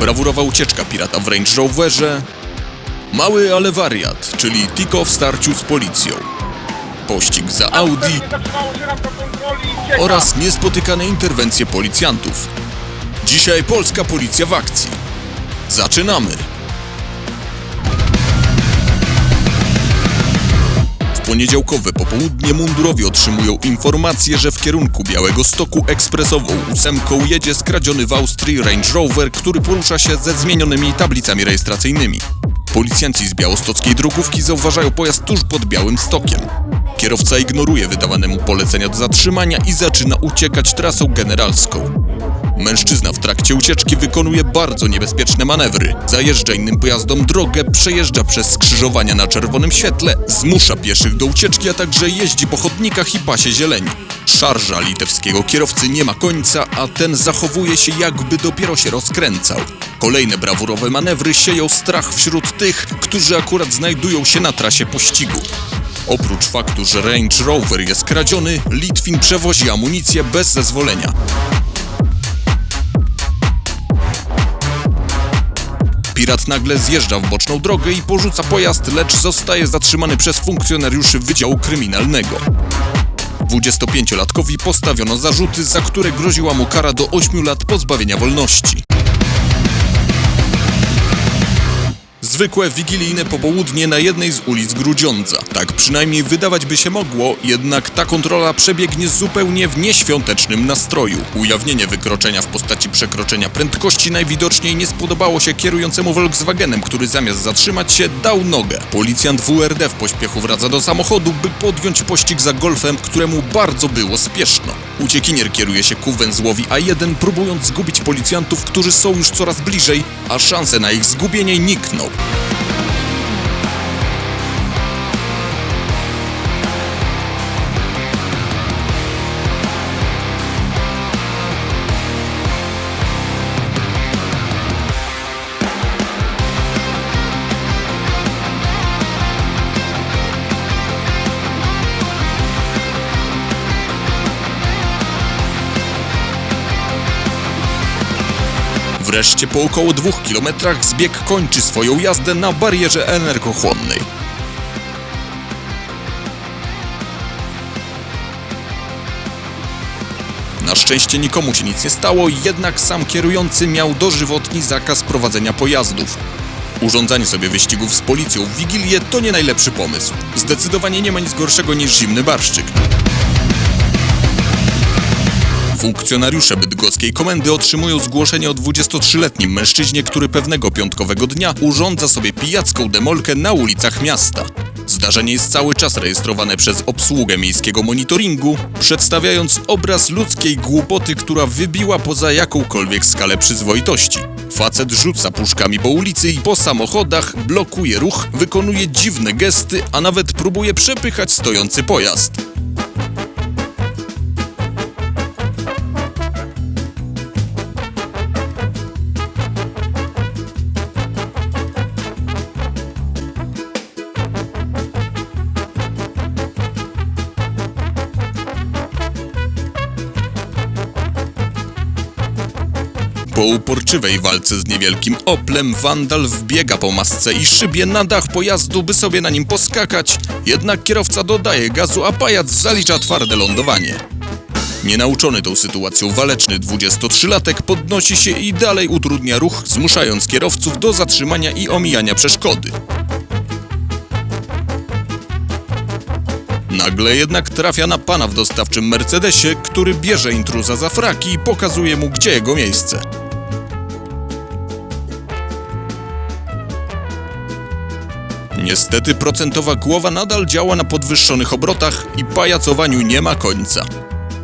Brawurowa ucieczka pirata w Range Roverze, mały ale wariat, czyli Tiko w starciu z policją, pościg za Audi oraz niespotykane interwencje policjantów. Dzisiaj polska policja w akcji. Zaczynamy! W poniedziałkowe popołudnie mundurowi otrzymują informację, że w kierunku Białego Stoku ekspresową ósemką jedzie skradziony w Austrii Range Rover, który porusza się ze zmienionymi tablicami rejestracyjnymi. Policjanci z białostockiej drogówki zauważają pojazd tuż pod Białym Stokiem. Kierowca ignoruje wydawane mu polecenia do zatrzymania i zaczyna uciekać trasą generalską. Mężczyzna w trakcie ucieczki wykonuje bardzo niebezpieczne manewry. Zajeżdża innym pojazdom drogę, przejeżdża przez skrzyżowania na czerwonym świetle, zmusza pieszych do ucieczki, a także jeździ po chodnikach i pasie zieleni. Szarża litewskiego kierowcy nie ma końca, a ten zachowuje się jakby dopiero się rozkręcał. Kolejne brawurowe manewry sieją strach wśród tych, którzy akurat znajdują się na trasie pościgu. Oprócz faktu, że Range Rover jest kradziony, Litwin przewozi amunicję bez zezwolenia. Pirat nagle zjeżdża w boczną drogę i porzuca pojazd, lecz zostaje zatrzymany przez funkcjonariuszy Wydziału Kryminalnego. 25-latkowi postawiono zarzuty, za które groziła mu kara do 8 lat pozbawienia wolności. Zwykłe wigilijne popołudnie na jednej z ulic Grudziądza. Tak przynajmniej wydawać by się mogło, jednak ta kontrola przebiegnie zupełnie w nieświątecznym nastroju. Ujawnienie wykroczenia w postaci przekroczenia prędkości najwidoczniej nie spodobało się kierującemu Volkswagenem, który zamiast zatrzymać się dał nogę. Policjant WRD w pośpiechu wraca do samochodu, by podjąć pościg za golfem, któremu bardzo było spieszno. Uciekinier kieruje się ku węzłowi A1, próbując zgubić policjantów, którzy są już coraz bliżej, a szanse na ich zgubienie nikną. you Wreszcie po około dwóch kilometrach zbieg kończy swoją jazdę na barierze energochłonnej. Na szczęście nikomu się nic nie stało, jednak sam kierujący miał dożywotni zakaz prowadzenia pojazdów. Urządzanie sobie wyścigów z policją w Wigilię to nie najlepszy pomysł. Zdecydowanie nie ma nic gorszego niż zimny barszczyk. Funkcjonariusze bydgoskiej komendy otrzymują zgłoszenie o 23-letnim mężczyźnie, który pewnego piątkowego dnia urządza sobie pijacką demolkę na ulicach miasta. Zdarzenie jest cały czas rejestrowane przez obsługę miejskiego monitoringu, przedstawiając obraz ludzkiej głupoty, która wybiła poza jakąkolwiek skalę przyzwoitości. Facet rzuca puszkami po ulicy i po samochodach, blokuje ruch, wykonuje dziwne gesty, a nawet próbuje przepychać stojący pojazd. Uporczywej walce z niewielkim Oplem, Wandal wbiega po masce i szybie na dach pojazdu, by sobie na nim poskakać, jednak kierowca dodaje gazu, a pajac zalicza twarde lądowanie. Nienauczony tą sytuacją waleczny 23-latek podnosi się i dalej utrudnia ruch, zmuszając kierowców do zatrzymania i omijania przeszkody. Nagle jednak trafia na pana w dostawczym Mercedesie, który bierze intruza za fraki i pokazuje mu, gdzie jego miejsce. Niestety procentowa głowa nadal działa na podwyższonych obrotach i pajacowaniu nie ma końca.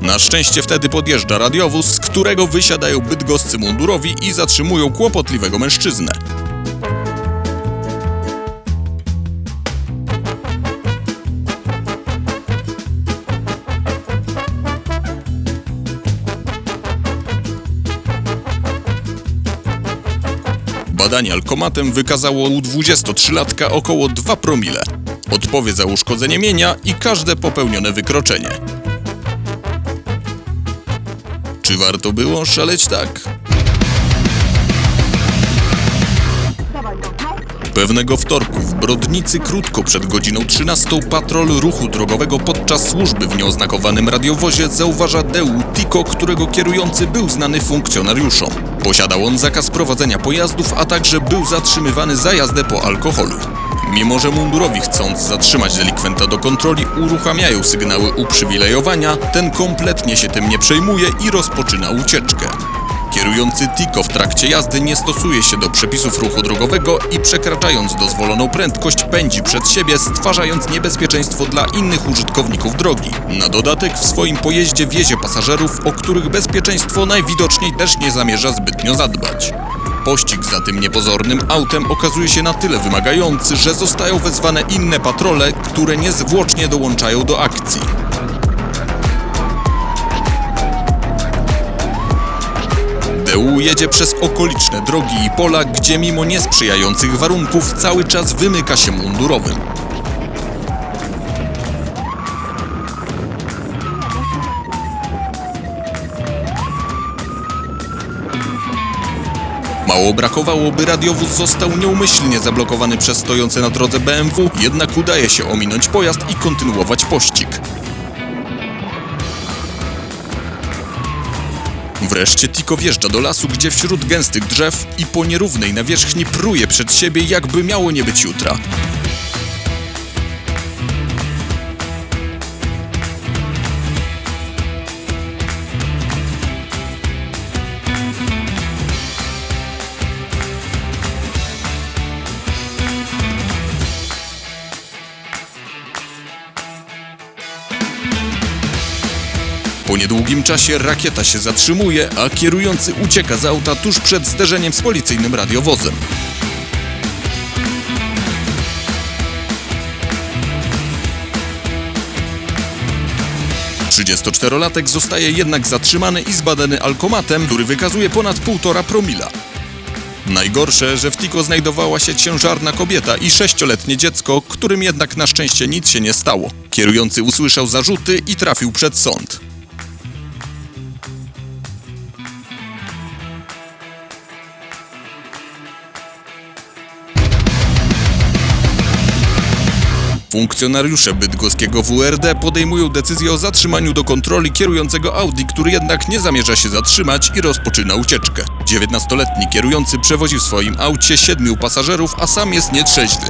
Na szczęście wtedy podjeżdża radiowóz, z którego wysiadają bydgoscy mundurowi i zatrzymują kłopotliwego mężczyznę. Badanie alkomatem wykazało u 23-latka około 2 promile. Odpowie za uszkodzenie mienia i każde popełnione wykroczenie. Czy warto było szaleć tak? Pewnego wtorku w Brodnicy krótko przed godziną 13 patrol ruchu drogowego podczas służby w nieoznakowanym radiowozie zauważa Deu Tiko, którego kierujący był znany funkcjonariuszom. Posiadał on zakaz prowadzenia pojazdów, a także był zatrzymywany za jazdę po alkoholu. Mimo, że mundurowi chcąc zatrzymać delikwenta do kontroli uruchamiają sygnały uprzywilejowania, ten kompletnie się tym nie przejmuje i rozpoczyna ucieczkę. Kierujący Tiko w trakcie jazdy nie stosuje się do przepisów ruchu drogowego i przekraczając dozwoloną prędkość pędzi przed siebie, stwarzając niebezpieczeństwo dla innych użytkowników drogi. Na dodatek w swoim pojeździe wiezie pasażerów, o których bezpieczeństwo najwidoczniej też nie zamierza zbytnio zadbać. Pościg za tym niepozornym autem okazuje się na tyle wymagający, że zostają wezwane inne patrole, które niezwłocznie dołączają do akcji. DU jedzie przez okoliczne drogi i pola, gdzie mimo niesprzyjających warunków cały czas wymyka się mundurowym. Mało brakowało, by radiowóz został nieumyślnie zablokowany przez stojące na drodze BMW, jednak udaje się ominąć pojazd i kontynuować pościg. Wreszcie Tiko wjeżdża do lasu, gdzie wśród gęstych drzew i po nierównej nawierzchni pruje przed siebie, jakby miało nie być jutra. Po niedługim czasie rakieta się zatrzymuje, a kierujący ucieka z auta tuż przed zderzeniem z policyjnym radiowozem. Trzydziestoczterolatek zostaje jednak zatrzymany i zbadany alkomatem, który wykazuje ponad 1,5 promila. Najgorsze, że w Tiko znajdowała się ciężarna kobieta i sześcioletnie dziecko, którym jednak na szczęście nic się nie stało. Kierujący usłyszał zarzuty i trafił przed sąd. Funkcjonariusze bydgoskiego WRD podejmują decyzję o zatrzymaniu do kontroli kierującego Audi, który jednak nie zamierza się zatrzymać i rozpoczyna ucieczkę. 19-letni kierujący przewozi w swoim aucie siedmiu pasażerów, a sam jest nietrzeźwy.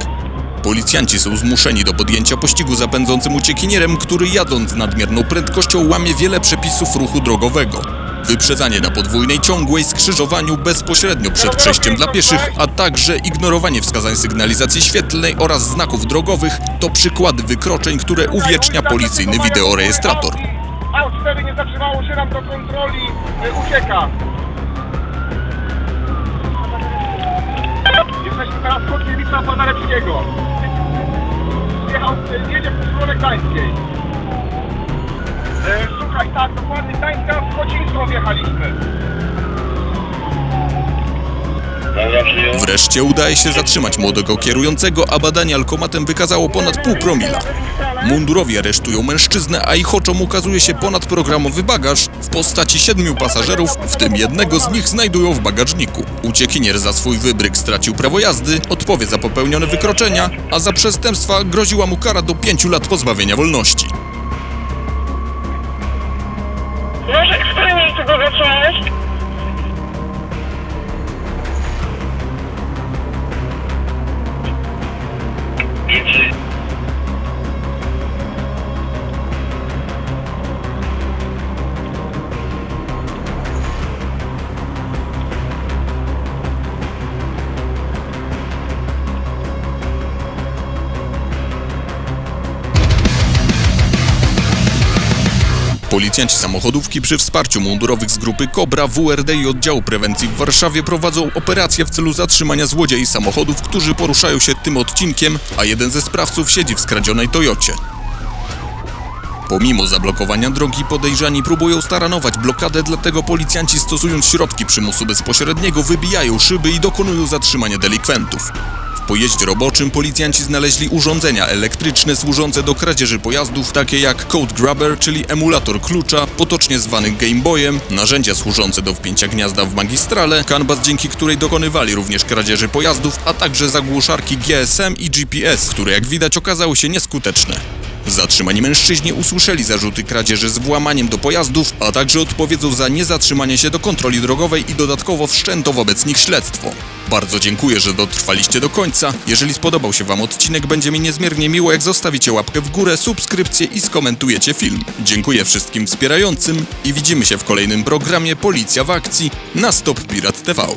Policjanci są zmuszeni do podjęcia pościgu za pędzącym uciekinierem, który jadąc nadmierną prędkością łamie wiele przepisów ruchu drogowego. Wyprzedzanie na podwójnej ciągłej, skrzyżowaniu bezpośrednio przed przejściem dla pieszych, a także ignorowanie wskazań sygnalizacji świetlnej oraz znaków drogowych to przykłady wykroczeń, które uwiecznia policyjny wideorejestrator. A4 nie zatrzymało się nam do kontroli, y, ucieka. Jesteśmy teraz w Kotwiewica pana Lepskiego. Jechał, y, jedzie w Gdańskiej. Szukaj, tak, dokładnie Gdańska, w wjechaliśmy. Wreszcie udaje się zatrzymać młodego kierującego, a badanie alkomatem wykazało ponad pół promila. Mundurowi aresztują mężczyznę, a ich oczom ukazuje się ponadprogramowy bagaż w postaci siedmiu pasażerów, w tym jednego z nich znajdują w bagażniku. Uciekinier za swój wybryk stracił prawo jazdy, odpowie za popełnione wykroczenia, a za przestępstwa groziła mu kara do pięciu lat pozbawienia wolności. first Policjanci samochodówki przy wsparciu mundurowych z grupy Kobra, WRD i oddziału prewencji w Warszawie prowadzą operację w celu zatrzymania złodziei samochodów, którzy poruszają się tym odcinkiem, a jeden ze sprawców siedzi w skradzionej Toyocie. Pomimo zablokowania drogi podejrzani próbują staranować blokadę, dlatego policjanci stosując środki przymusu bezpośredniego wybijają szyby i dokonują zatrzymania delikwentów. W pojeździe roboczym policjanci znaleźli urządzenia elektryczne służące do kradzieży pojazdów, takie jak Code Grabber, czyli emulator klucza, potocznie zwany Game Boyem, narzędzia służące do wpięcia gniazda w magistrale, kanbas dzięki której dokonywali również kradzieży pojazdów, a także zagłuszarki GSM i GPS, które jak widać okazały się nieskuteczne. Zatrzymani mężczyźni usłyszeli zarzuty kradzieży z włamaniem do pojazdów, a także odpowiedzą za niezatrzymanie się do kontroli drogowej i dodatkowo wszczęto wobec nich śledztwo. Bardzo dziękuję, że dotrwaliście do końca. Jeżeli spodobał się Wam odcinek, będzie mi niezmiernie miło, jak zostawicie łapkę w górę, subskrypcję i skomentujecie film. Dziękuję wszystkim wspierającym i widzimy się w kolejnym programie Policja w akcji na Stop Pirat TV.